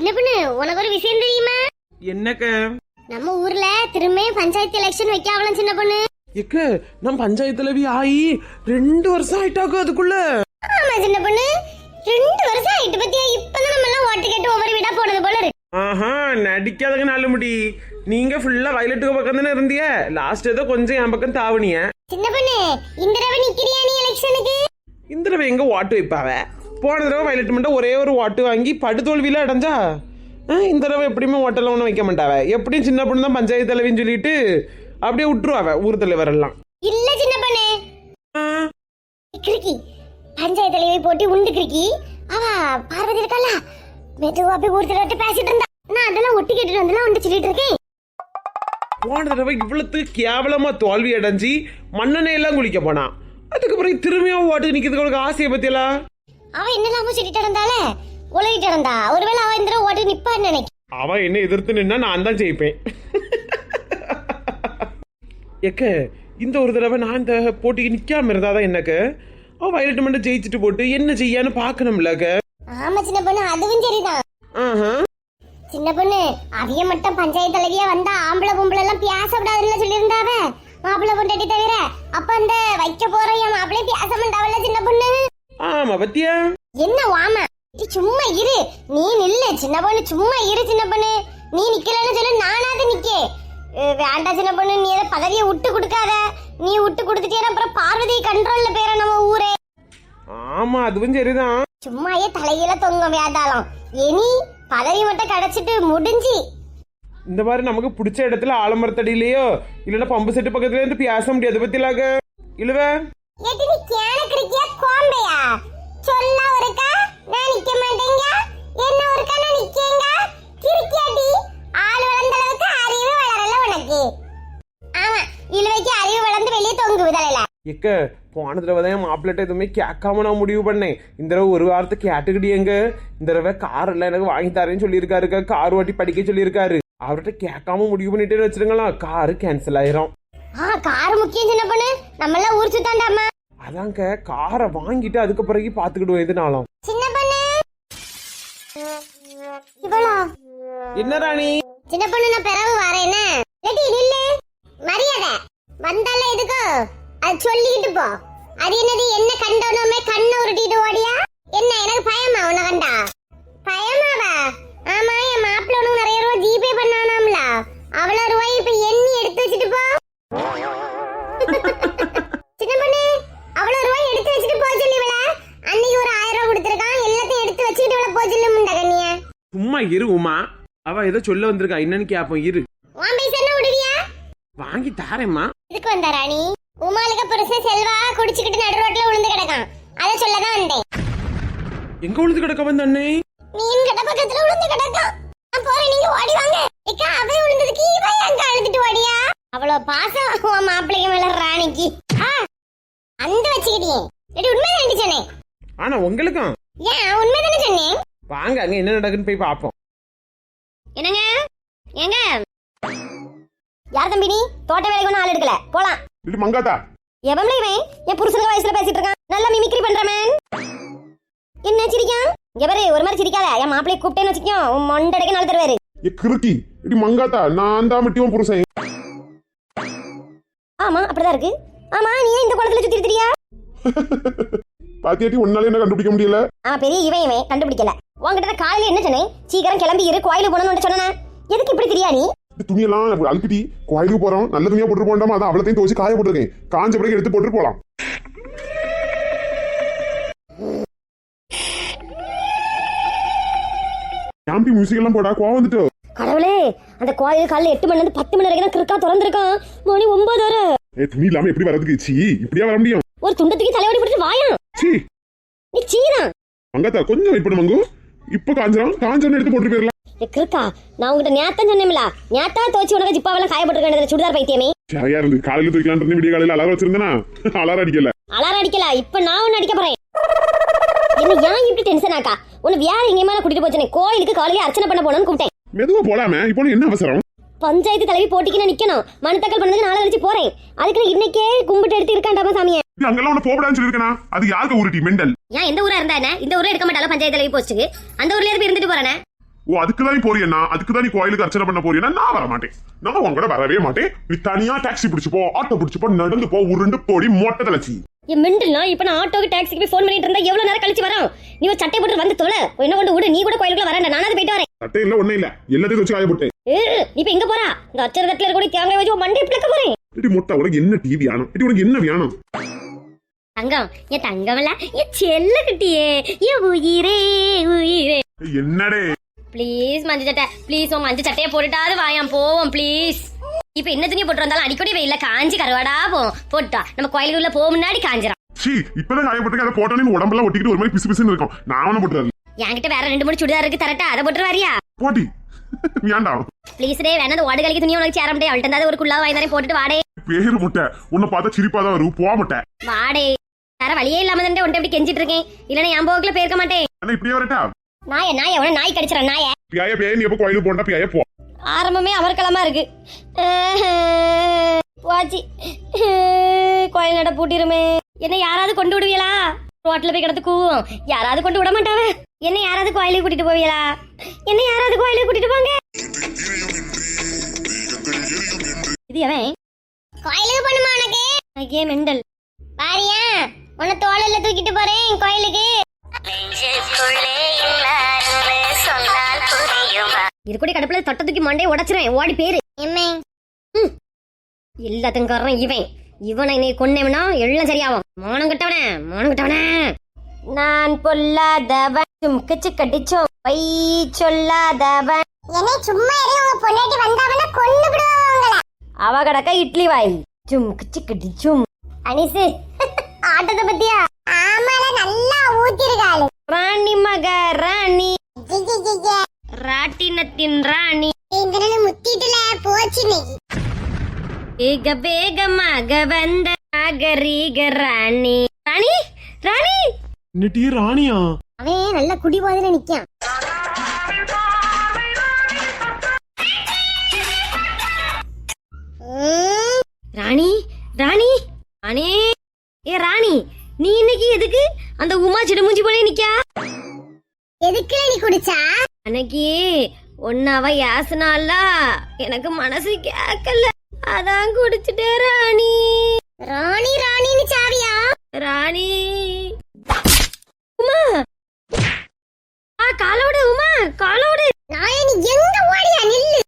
சின்ன பொண்ணு உனக்கு ஒரு விஷயம் தெரியுமா? என்னக்க? நம்ம ஊர்ல திரும்பியும் பஞ்சாயத்து எலெக்ஷன் வைக்காவலாம் சின்ன பொண்ணு. எக்க நான் பஞ்சாயத்துல போய் ஆகி ரெண்டு வருஷம் ஆயிட்டாக்கோ அதுக்குள்ள? ஆமா சின்ன பொண்ணு. ரெண்டு வருஷம் ஆயிட்டு பத்தியா இப்பதான் நம்ம எல்லாம் ஓட்டு கேட்டு ஒவ்வொரு வீடா போனது போல இருக்கு. ஆஹா நடிக்காதங்க நல்ல முடி நீங்க ஃபுல்லா வயலட்டுக்கு பக்கம் தானே இருந்திய? லாஸ்ட் ஏதோ கொஞ்சம் என் பக்கம் தாவணிய சின்ன பொண்ணு இந்த தடவை நிக்கிறியா நீ எலெக்ஷனுக்கு இந்த தடவை எங்க வாட்டு வைப்பாவ? போன தடவை வயலட் மட்டும் ஒரே ஒரு வாட்டு வாங்கி படுதோல்வியில அடைஞ்சா? இந்த தடவை எப்படியுமே ஓட்டெல்லாம் ஒன்றும் வைக்க மாட்டாவ? எப்படியும் சின்ன பொண்ணு தான் பஞ்சாயத்து தலைவின்னு சொல்லிட்டு அப்படியே விட்டுருவாவ ஊர் தலைவர் எல்லாம். இல்ல சின்ன பொண்ணு. கிறுக்கி. பஞ்சாயத்து தலைவி போட்டி உண்டு கிறுக்கி. அவ பார்வதி இருக்கால மெதுவா போய் ஒருத்தர் பேசிட்டு இருந்தா. நான் அதெல்லாம் ஒட்டி கேட்டுட்டு வந்து வந்து சொல்லிட்டு இருக்கேன் போன தடவை இவ்வளவு கேவலமா தோல்வி அடைஞ்சு மண்ணெண்ணெய் எல்லாம் குளிக்க போனான் அதுக்கு பிறகு திரும்பியும் ஓட்டு நிக்கிறதுக்கு அவளுக்கு ஆசையை பத்தியலாம் அவ என்னெல்லாமோ சொல்லிட்டு இருந்தால உலகிட்டு இருந்தா ஒருவேளை அவ இந்த ஓட்டு நிப்பான்னு நினைக்கிறேன். அவ என்ன எதிர்த்து நின்னா நான் தான் ஜெயிப்பேன். எக்க இந்த ஒரு தடவை நான் இந்த போட்டிக்கு நிக்காம இருந்தாதான் எனக்கு அவ வயலட் மட்டும் ஜெயிச்சுட்டு போட்டு என்ன செய்யான்னு பாக்கணும்லக்க ஆமா சின்ன பொண்ணு அதுவும் சரிதான். சின்ன பொண்ணு அவிய மட்டும் பஞ்சாயத்து தலைவியா வந்தா ஆம்பளை பொம்பளை எல்லாம் பேச விடாதுன்னு சொல்லியிருந்தாவ மாப்பிள்ளை பொண்டாட்டி தவிர அப்ப அந்த வைக்க போற என் மாப்பிள்ளை பேச மாட்டாவல்ல சின்ன பொண்ணு? ஆமா பத்தியா? என்ன வாமா? சும்மா இரு. நீ நில்லு. சின்ன பொண்ணு சும்மா இரு சின்ன பொண்ணு. நீ நிக்கலன்னு சொல்லு நானாவது நிக்கே. வேண்டாம் சின்ன பொண்ணு. நீ அதை பதவியை விட்டு கொடுக்காத. நீ விட்டு கொடுத்துட்டே அப்புறம் பார்வதி கண்ட்ரோல்ல பேர நம்ம ஊரே. ஆமா அதுவும் சரிதான். சும்மாயே தலையில தொங்க வேதாளம். இனி பதவி மட்டும் கிடைச்சிட்டு முடிஞ்சு. இந்த மாதிரி நமக்கு பிடிச்ச இடத்துல ஆலமரத்தடியிலயோ இல்லைன்னா பம்பு செட்டு பக்கத்துல இருந்து பேச முடியாது பத்திலாக. இழுவ. எது நீ கேனக்கு இருக்கியா கோம்பையா சொல்ல ஒருக்கா நான் நிக்க மாட்டேங்க என்ன ஒருக்கா நான் நிக்கேங்க கிறுக்கியாடி ஆள் வளர்ந்த அளவுக்கு அறிவு வளரல உனக்கு ஆமா இழுவைக்கு அறிவு வளர்ந்து வெளியே தொங்கு எக்க போன தடவை தான் என் மாப்பிள்ளட்ட எதுவுமே கேட்காம நான் முடிவு பண்ணேன். இந்த தடவை ஒரு வாரத்தை கேட்டுக்கிட்டு எங்க இந்த தடவை கார் எல்லாம் எனக்கு வாங்கி தரேன்னு சொல்லியிருக்காருக்க கார் ஓட்டி படிக்க சொல்லியிருக்காரு. அவர்கிட்ட கேட்காம முடிவு பண்ணிட்டே வச்சிருங்களா காரு கேன்சல் ஆயிரும். ஆ கார் முக்கியம் சின்ன பொண்ணு. நம்ம எல்லாம் ஊர் சுத்தாண்டாமா? அதாங்க காரை வாங்கிட்டு அதுக்கு பிறகு பாத்துக்கிடுவோம் எதுனாலும் சின்ன பொண்ணு. இவளா. என்ன ராணி? சின்ன பொண்ணு நான் பிறகு வரேன். நில்லு. மரியாதை. வந்தால எதுக்கோ? அது சொல்லிக்கிட்டு போ. அது என்னது? என்ன கண்டோனோமே கண்ணை உருட்டிட்டு ஓடியா? என்ன எனக்கு பயமா? உன்னை கண்டா? பயமாவா? ஆமா என் மாப்பிள்ள உனக்கு நிறைய ரூபா ஜிபே பண்ணானாம்ல. அவ்வளவு ரூபாய் இப்ப எண்ணி எடுத்து வச்சுட்டு போ. சின்ன பொண்ணு அவ்வளவு ரூபாய் எடுத்து வச்சுட்டு போ சொல்லி இவள அன்னைக்கு ஒரு ஆயிரம் ரூபாய் கொடுத்துருக்கான். எல்லாத்தையும் எடுத்து சொல்லி முண்ட கண்ணிய. சும்மா இரு உமா. அவ ஏதோ சொல்ல வந்திருக்கா. என்னன்னு கேப்போம் இரு. வாங்கி தாரேம்மா. இதுக்கு வந்த ராணி உமாளுக்கு புருஷன் செல்வா குடிச்சுக்கிட்டு நடு ரோட்ல விழுந்து கிடக்கான். அதை சொல்லதான் வந்தேன். எங்க விழுந்து கிடக்க வந்தண்ணே மீன் கடை பக்கத்துல விழுந்து கிடக்கான். நான் போறேன் நீங்க ஓடி வாங்க. ஏக்கா அவன் விழுந்ததுக்கு இவன் அங்க அழுதுட்டு ஓடியா? அவ்வளவு பாசம் உன் மாப்பிள்ளைக்கு மேல ராணிக்கு. அந்த வச்சுக்கிட்டியே. இது உண்மைதான் சொன்னேன்? ஆனா உங்களுக்கும் ஏன் உண்மைதானே சொன்னேன்? வாங்க அங்க என்ன நடக்குன்னு போய் பாப்போம் என்னங்க? ஏங்க? யார் தம்பி நீ? தோட்ட வேலைக்கு ஒன்றும் ஆள் எடுக்கல. போலாம். இது மங்காத்தா. எவன்ல இவன் என் புருஷனுக்கு வயசுல பேசிட்டு இருக்கான். நல்லா மிமிக்ரி பண்றவன் என்ன சிரிக்கான் இங்க பாரு ஒரு மாதிரி சிரிக்காத. என் மாப்பிளைய கூப்பிட்டேன்னு வச்சுக்கோ உன் மொண்டடைக்கு நாள் தருவாரு ஏ கிறுக்கி. இது மங்காத்தா. நான் தான் மிட்டியும் புருஷன். ஆமா அப்படிதான் இருக்கு. ஆமா நீ ஏன் இந்த குளத்துல சுத்தி திரியா? பாத்தியாட்டி உன்னால என்ன கண்டுபிடிக்க முடியல? ஆ பெரிய இவன் இவன். கண்டுபிடிக்கல. உன்கிட்ட காலையில என்ன சொன்னேன்? சீக்கிரம் கிளம்பி இரு கோயிலுக்கு போகணும்னு சொன்னேன்? எதுக்கு இப்படி தெரியா நீ? இந்த துணியெல்லாம் அழுக்கிட்டி கோயிலுக்கு போறோம் நல்ல துணியா போட்டு போண்டாமா அதான் அவ்வளோத்தையும் துவச்சு காய போட்டிருக்கேன். காஞ்ச பிறகு எடுத்து போட்டு போலாம். சாம்பி மியூசிக் எல்லாம் போடா கோவம் வந்துட்டு. கடவுளே அந்த கோயில் காலையில எட்டு மணில இருந்து பத்து மணி வரைக்கும் கிறுக்கா திறந்திருக்கான். மணி ஒன்பது வரை. ஏ துணி இல்லாம எப்படி வரதுக்கு சீ இப்படியா வர முடியும்? ஒரு துண்டத்துக்கு தலையோடி பிடிச்சி வாயான் சீ. நீ சீதான் மங்காத்தா கொஞ்சம் வெயிட் பண்ணு மங்கு. இப்ப காஞ்சிரும் காஞ்சோன்னு எடுத்து போட்டு போயிடலாம் ஏ, கிறுக்கா நான் உங்ககிட்ட நேத்தான் சொன்னேன்ல நேத்தா தோச்சு உனக்கு ஜிப்பாவெல்லாம் காயப்பட்டு வேண்டியது சுடிதார் பைத்தியமே. சரியா இருந்து? காலையில தூக்கலாம் இருந்து விடிய காலையில அலாரம் வச்சிருந்தேனா? அலாரம் அடிக்கல. அலாரம் அடிக்கல. இப்ப நான் ஒன்னு அடிக்க போறேன். என்ன ஏன் இப்படி டென்ஷன் ஆக்கா உன்னை வேற எங்கேயுமா கூட்டிட்டு போச்சனே கோயிலுக்கு காலையில அர்ச்சனை பண்ண போனோம்னு கூப்பிட்டேன். மெதுவா போலாமே. இப்போ என்ன அவசரம்? பஞ்சாயத்து தலைவி போட்டிக்கு நான் நிக்கணும். மனு தாக்கல் பண்ணதுக்கு நாளை கழிச்சு போறேன். அதுக்கு இன்னைக்கே கும்பிட்டு எடுத்து இருக்காண்டாமா சாமியை? அங்கெல்லாம் உன்னை போகக்கூடாதுன்னு சொல்லியிருக்கேனா? அது யாருக்கு உருட்டி மெண்டல். ஏன் எந்த ஊரா இருந்தா என்ன? இந்த ஊர்ல எடுக்க மாட்டாலும் பஞ்சாயத்து தலைவி போஸ்ட்டுக்கு? அந்த ஊர்ல இருந்து இருந்துட்டு போறேனே? ஓ அதுக்கு தான் நீ போறியண்ணா அதுக்கு தான் நீ கோயிலுக்கு அர்ச்சனை பண்ண போறியன்னா நான் வர மாட்டேன் நான் உன் கூட வரவே மாட்டேன். நீ தனியா டாக்ஸி பிடிச்சு போ ஆட்டோ பிடிச்சு போ நடந்து போ உருண்டு போடி மொட்டை தலைச்சி. என் மெண்டல்னா இப்போ நான் ஆட்டோக்கு டாக்ஸிக்கு போய் ஃபோன் பண்ணிட்டு இருந்தா எவ்வளவு நேரம் கழிச்சு வரோம்? நீ ஒரு சட்டை போட்டு வந்து தொலை. என்ன கொண்டு விடு? நீ கூட கோயிலுக்குள்ள வரேன் நானாவது போயிட்டு வரேன். சட்டை இல்ல ஒண்ணும் இல்ல. எல்லாத்தையும் வச்சு காய போட்டேன் ஏ, நீ இப்ப எங்க போறா? இந்த அச்சர தட்டுல கூட தேங்காய் வச்சு மண்டை பிளக்க போறேன். இடி முட்டை உனக்கு என்ன டிவி வேணும்? இடி உனக்கு என்ன வேணும்? தங்கம். என் தங்கமல்ல என் செல்ல குட்டியே. என் உயிரே உயிரே. என்னடே? ப்ளீஸ் மஞ்சள் சட்டை. ப்ளீஸ் உன் மஞ்சள் சட்டையை போட்டுட்டாவது வாயாம். போவோம் ப்ளீஸ் இப்ப என்ன துணி போட்டு வந்தாலும் அடிக்கடி வெயில காஞ்சி கருவாடா போவோம் போட்டா. நம்ம கோயிலுக்குள்ள போக முன்னாடி காஞ்சிரும். சீ இப்பதான் காய போட்டு அதை போட்டோன்னு உடம்பெல்லாம் ஒட்டிக்கிட்டு ஒரு மாதிரி பிசு பிசுன்னு இருக்கும். நான் போட்டுறாரு என்கிட்ட வேற ரெண்டு மூணு சுடிதார் இருக்கு தரட்டா. அதை போட்டு வரியா போட்டி. வேண்டாம் ப்ளீஸ் டே வேணா அந்த ஓடு கழிக்க துணி உனக்கு சேர முடியாது. அவள்கிட்ட ஒரு குள்ளா வாங்கி தானே போட்டுட்டு வாடே. பேரு முட்டை. உன்னை பார்த்தா சிரிப்பா தான் வரும். போக முட்டை. வாடே. வேற வழியே இல்லாம தான் உன்ட்ட இப்படி கெஞ்சிட்டு இருக்கேன். இல்லைன்னா என் போக்குல போயிருக்க மாட்டேன். இப்படியே வரட்டா? நாய நாய உன நாய் கடிச்சிடறேன் நாய. பியாய பியாய நீ எப்ப கோயிலுக்கு போண்டா பியாய போ. ஆரம்பமே அமர்க்கலமா இருக்கு. போச்சு. கோயில் நட பூட்டிருமே. என்ன யாராவது கொண்டு விடுவீங்களா ரோட்ல போய் கிடந்து கூவும். யாராவது கொண்டு விட மாட்டாவ. என்ன யாராவது கோயிலுக்கு கூட்டிட்டு போவீங்களா என்ன யாராவது கோயிலுக்கு கூட்டிட்டு போங்க. இது அவன் கோயிலுக்கு பண்ணுமா உனக்கு? ஐயே மெண்டல். பாரியா உன்னை தோளில தூக்கிட்டு போறேன் கோயிலுக்கு. இது கூட கடுப்புல தொட்ட தூக்கி மண்டையை உடைச்சிருவேன். ஓடி பேரு. எம்மே எல்லாத்துக்கும் காரணம் இவன். இவனை நீ கொன்னவனா எல்லாம் சரியாகும். மானம் கட்டவனே மானம் கட்டவனே. நான் பொல்லாதவன். சும்கிச்சு கடிச்சோம் பை சொல்லாதவன். என்னை சும்மா இரு உங்க பொண்டாட்டி வந்தாவனா கொன்னு விடுவாங்கள அவ கடக்க இட்லி வாய். சும்கிச்சு கடிச்சும் அனிசு ஆட்டத்தை பத்தியா? ஆமால நல்லா ஊத்திருக்காளு. ராணி மக ராணி. ராட்டினத்தின் ராணி. நாள் முத்திட்டுல போச்சு இன்னைக்கு வேக வேகமாக வந்த நாகரீக ராணி. ராணி ராணி. நெட்டி ராணியா? அவன் நல்ல குடிபாதையில நிக்கான் ம், ராணி ராணி. ராணி. ஏ ராணி. நீ இன்னைக்கு எதுக்கு? அந்த உமா சிடுமுஞ்சி போலே நிக்கா? எதுக்குல நீ குடிச்சா? அன்னைக்கு ஒன்னாவ யாசனால எனக்கு மனசு கேட்கல அதான் குடிச்சிட்டே ராணி. ராணி ராணின்னு சாவியா? ராணி. உமா. ஆ காலோட உமா காலோட. நாய நீ எங்க ஓடியா நில்லு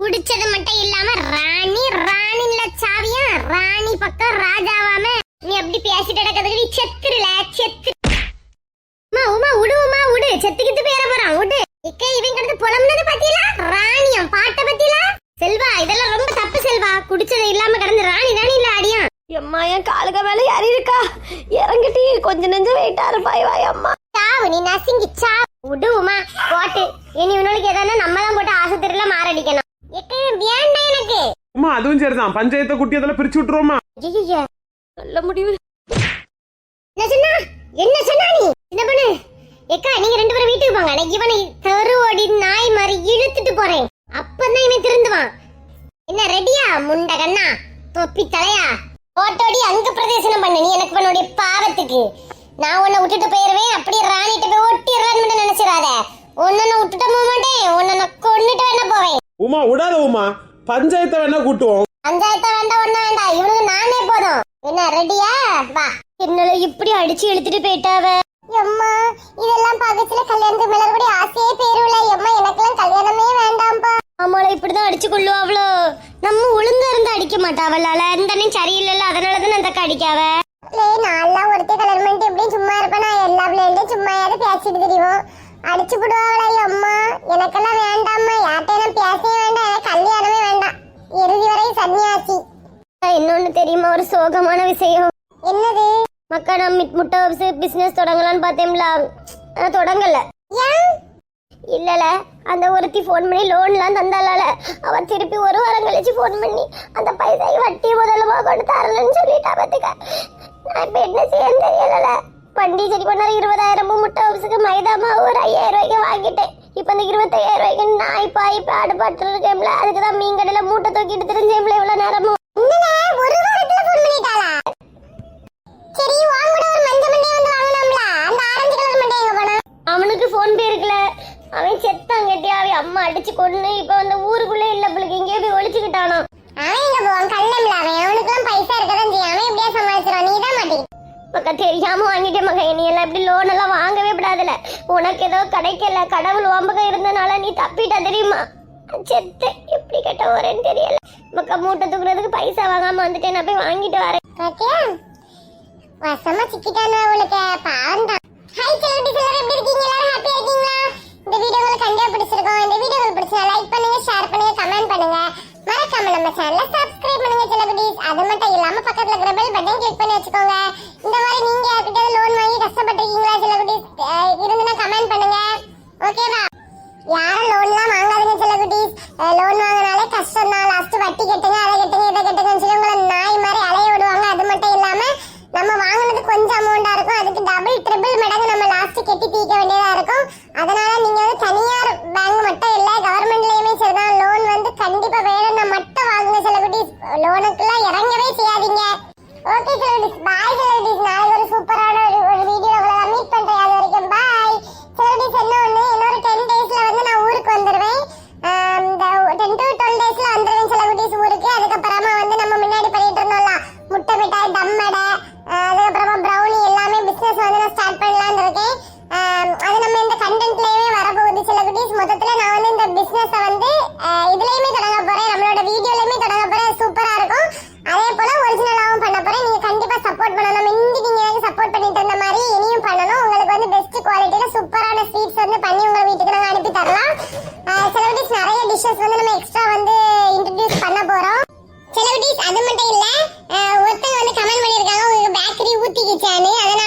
குடிச்சது மட்டும் இல்லாம ராணி ராணில சாவியா ராணி பக்கம் ராஜாவாம நீ அப்படி பேசிட்டு கிடக்கிறதுக்கு நீ செத்துருல செத்து. உமா உமா விடு உமா விடு செத்துக்கிட்டு பேர போறான். விடு இக்க இவன் கிடந்து புலம்புனது பத்தியலா ராணியம் பாட்டை பத்தியலா செல்வா இதெல்லாம் ரொம்ப தப்பு செல்வா. குடிச்சது இல்லாம கிடந்து ராணி ராணி இல்ல அடியான் எம்மா என் காலுக்கு மேல யாரி இருக்கா? இறங்கிட்டி கொஞ்ச நெஞ்சம் வெயிட்டா இருப்பாய் வாய் அம்மா. சாவு நீ நசுங்கி சாவு. விடு உமா போட்டு. இனி இவனுக்கு எதனா நம்ம தான் போட்டு ஆஸ்பத்திரியில மாரடிக்கணும். எக்க வேண்டாம் எனக்கு. அம்மா அதுவும் சரிதான். பஞ்சாயத்தை குட்டி அதெல்லாம் பிரிச்சு விட்டுருவோமா. நல்ல முடிவு. என்ன சொன்னா? என்ன சொன்னா நீ? என்ன பண்ணு. எக்கா நீங்க ரெண்டு பேரும் வீட்டுக்கு போங்க. நான் இவனை தெருவோடி நாய் மாதிரி இழுத்துட்டு போறேன். அப்பதான் இவன் திருந்துவான். என்ன ரெடியா? முண்ட கண்ணா? தொப்பி தலையா? ஓட்டோடி அங்க பிரதேசனம் பண்ணு. நீ எனக்கு பண்ணுடைய பாவத்துக்கு. நான் உன்னை விட்டுட்டு போயிருவேன் அப்படியே ராணிட்ட போய் ஒட்டிடுறான்னு மட்டும் நினைச்சிடாத. உன்னை நான் விட்டுட்டு போக மாட்டேன். உன்னை கொண்டுட்டு வேணா போவேன். உமா விடாத உமா. பஞ்சாயத்தை வேணா கூட்டுவோம். பஞ்சாயத்தை வேண்டாம் ஒண்ணும் வேண்டாம். இவனுக்கு நானே போதும். என்ன ரெடியா வா. என்னால இப்படி அடிச்சு இழுத்துட்டு போயிட்டாவ? எம்மா இதெல்லாம் பக்கத்துல கல்யாணத்துக்கு மேல கூட ஆசையே பேருல. எம்மா எனக்கெல்லாம் கல்யாணமே வேண்டாம்ப்பா. ஆமால இப்படிதான் அடிச்சு கொள்ளுவாவளோ? நம்ம ஒழுங்கா இருந்து அடிக்க மாட்டாவளால? அண்ணன் சரியில்லைல்ல அதனாலதான் அந்த அக்கா அடிக்காவ? லே நான்லாம் ஒருத்தர் கல்யாணம் பண்ணிட்டு எப்படியும் சும்மா இருப்பேன். நான் எல்லா பிள்ளைகளையும் சும்மாயாவது பேசிட்டு தெரியும் அடிச்சு விடுவாங்களா அம்மா எனக்கெல்லாம் வேண்டாம்மா. யார்கிட்ட பேசவே வேண்டாம். எனக்கு கல்யாணமே வேண்டாம். இறுதி வரை சன்னியாசி. இன்னொன்னு தெரியுமா? ஒரு சோகமான விஷயம். என்னது? மக்கா நான் மிட் முட்டை பிசினஸ் தொடங்கலாம்னு பார்த்தேன்ல. ஆனா தொடங்கல. இல்லல அந்த ஒருத்தி ஃபோன் பண்ணி லோன்லாம் தந்தாளால. அவ திருப்பி ஒரு வாரம் கழிச்சு ஃபோன் பண்ணி அந்த பைசை வட்டி முதலமா கொண்டு தரலன்னு சொல்லிட்டா பாத்துக்க. நான் இப்ப என்ன செய்யன்னு தெரியல பண்டிச்சேரி பண்ணாரு இருபதாயிரமும் முட்டை ஹவுஸுக்கு மைதா மாவு ஒரு ஐயாயிரம் ரூபாய்க்கு வாங்கிட்டேன். இப்போ இந்த இருபத்தையாயிரம் ரூபாய்க்கு நாய் பாய் பாடுபட்டு இருக்கேன்ல. அதுக்கு தான் மீன் கடையில மூட்டை தூக்கிட்டு தெரிஞ்சேன்ல இவ்வளவு நேரமும். அவன் செத்தான் கட்டி அவன் அம்மா அடிச்சு கொண்டு இப்ப வந்து ஊருக்குள்ளே இல்ல பிள்ளைக்கு எங்கேயோ போய் ஒளிச்சுக்கிட்டானோ அவன் எங்க போவான் கள்ளம்ல அவன் அவனுக்குலாம் பைசா இருக்கதான் செய்யும். அவன் எப்படியா சமாளிச்சிருவான்? நீ தான் மாட்டேன் மக்கா தெரியாம வாங்கிட்டே மக்கா நீ எல்லாம் இப்படி லோன் எல்லாம் வாங்கவே விடாதுல. உனக்கு ஏதோ கிடைக்கல கடவுள் ஓம்பகம் இருந்தனால நீ தப்பிட்ட தெரியுமா? செத்து எப்படி கெட்ட வரேன்னு தெரியல. மக்கா மூட்டை தூக்குறதுக்கு பைசா வாங்காம வந்துட்டேன். நான் போய் வாங்கிட்டு வரேன். வசமா சிக்கிட்டான அவளுக்கு பாவம் ஹாய் செலிபிரிட்டிஸ் எல்லாரும் எப்படி இருக்கீங்க எல்லாரும் ஹாப்பியா இருக்கீங்களா இந்த வீடியோ உங்களுக்கு கண்டிப்பா பிடிச்சிருக்கும் இந்த வீடியோ உங்களுக்கு பிடிச்சா லைக் பண்ணுங்க ஷேர் பண்ணுங்க கமெண்ட் பண்ணுங்க மறக்காம நம்ம சேனலை சப்ஸ்கிரைப் பண்ணுங்க செலிபிரிட்டிஸ் அது மட்டும் இல்லாம பக்கத்துல இருக்கிற பெல் பட்டன் கிளிக் பண்ணி வச்சுக்கோங்க இந்த மாதிரி நீங்க யார்கிட்ட லோன் வாங்கி கஷ்டப்பட்டிருக்கீங்களா செலிபிரிட்டிஸ் இருந்துன்னா கமெண்ட் பண்ணுங்க ஓகேவா யாரும் லோன்லாம் வாங்காதீங்க சில குட்டீஸ் லோன் வாங்கினாலே கஷ்டம் தான். லாஸ்ட் வட்டி கட்டுங்க அதை கட்டுங்க இதை கட்டுங்கன்னு சொல்லி உங்களை நாய் மாதிரி அலைய விடுவாங்க. அது மட்டும் இல்லாம நம்ம வாங்கினது கொஞ்சம் அமௌண்டா டபுள் மடங்கு நம்ம லாஸ்ட் கட்டி தீர்க்க வேண்டியதா இருக்கும். அதனால நீங்க வந்து தனியார் பேங்க் மட்டும் இல்ல கவர்மெண்ட்லயுமே சரிதான் லோன் வந்து கண்டிப்பா வேணும்னா மட்டும் வாங்குங்க சில லோனுக்குலாம் இறங்கவே செய்யாதீங்க. ஓகே செலிபிரிட்டிஸ் பாய் செலிபிரிட்டிஸ் நாளைக்கு ஒரு சூப்பரான ஒரு வீடியோ உங்களை மீட் பண்றேன் அது வரைக்கும் பாய் செலிபிரிட்டிஸ் என்ன ஒண்ணு இன்னொரு டென் டேஸ்ல வந்து நான் ஊருக்கு வந்துடுவேன் ஆம், இந்த டென் டு டுவெல் டேஸ்ல வந்துடுவேன் செலிபிரிட்டிஸ் ஊருக்கு அதுக்கப்புறமா வந்து நம்ம முன்னாடி பண்ணிட்டு இருந்தோம்ல முட்டை மிட்டாய் தம் அடை ஆஹ், அதுக்கப்புறமா ப்ரௌனி எல்லாமே பிசினஸ் வந்து நான் ஸ்டார்ட் பண்ணலாம்னு இருக்கேன் ஆம், அது நம்ம இந்த கண்டென்ட்லயுமே வரப்போகுது செலிபிரிட்டிஸ் மொத்தத்துல நான் வந்து இந்த பிசினஸ் வந்து இதுலயுமே தொடங்க போறேன். நம்மளோட வீடியோலயுமே தொடங்க போறேன். சூப்பரா இருக்கும். அதே போல ஒரிஜினலாவும் பண்ண போறேன். நீங்க கண்டிப்பா சப்போர்ட் பண்ணணும். முந்தி நீங்க எனக்கு சப்போர்ட் பண்ணிட்டு இருந்த மாதிரி இனியும் பண்ணணும். உங்களுக்கு வந்து பெஸ்ட் குவாலிட்டியில சூப்பரான ஸ்வீட்ஸ் வந்து பண்ணி உங்க வீட்டுக்கு நாங்க அனுப்பி தரலாம். செலிபிரிட்டிஸ் நிறைய டிஷ்ஷஸ் வந்து நம்ம எக்ஸ்ட்ரா வந்து இன்ட்ரடியூஸ் பண்ண போறோம். செலிபிரிட்டிஸ் அது மட்டும் இல்ல ஒருத்தங்க வந்து கமெண்ட் பண்ணிருக்காங்க உங்களுக்கு பேக்கரி ஊத்திக்கிச்சான்னு. அதனால